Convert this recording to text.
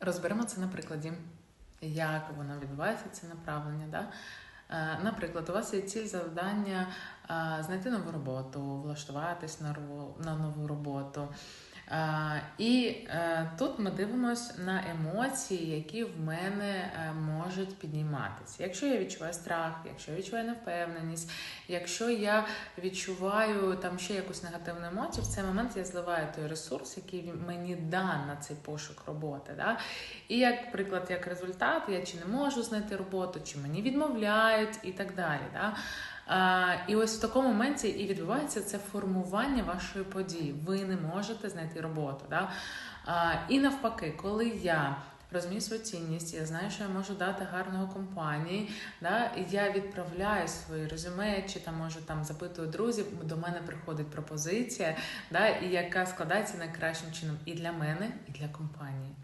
Розберемо це на прикладі, як воно відбувається, це направлення. Да? Е, Наприклад, у вас є ціль завдання е, знайти нову роботу, влаштуватись на нову роботу. І е, тут ми дивимося на емоції, які в мене е, можуть підніматися. Якщо я відчуваю страх, якщо я відчуваю невпевненість, якщо я відчуваю там ще якусь негативну емоцію, в цей момент я зливаю той ресурс, який мені дан на цей пошук роботи. Да? І як приклад, як результат, я чи не можу знайти роботу, чи мені відмовляють і так далі. Да? І ось в такому моменті і відбувається це формування вашої події. Ви не можете знайти роботу. Да? І навпаки, коли я розумію свою цінність, я знаю, що я можу дати гарного компанії, да? я відправляю свої резюме, чи там може там запитую друзів, до мене приходить пропозиція, да? і яка складається найкращим чином і для мене, і для компанії.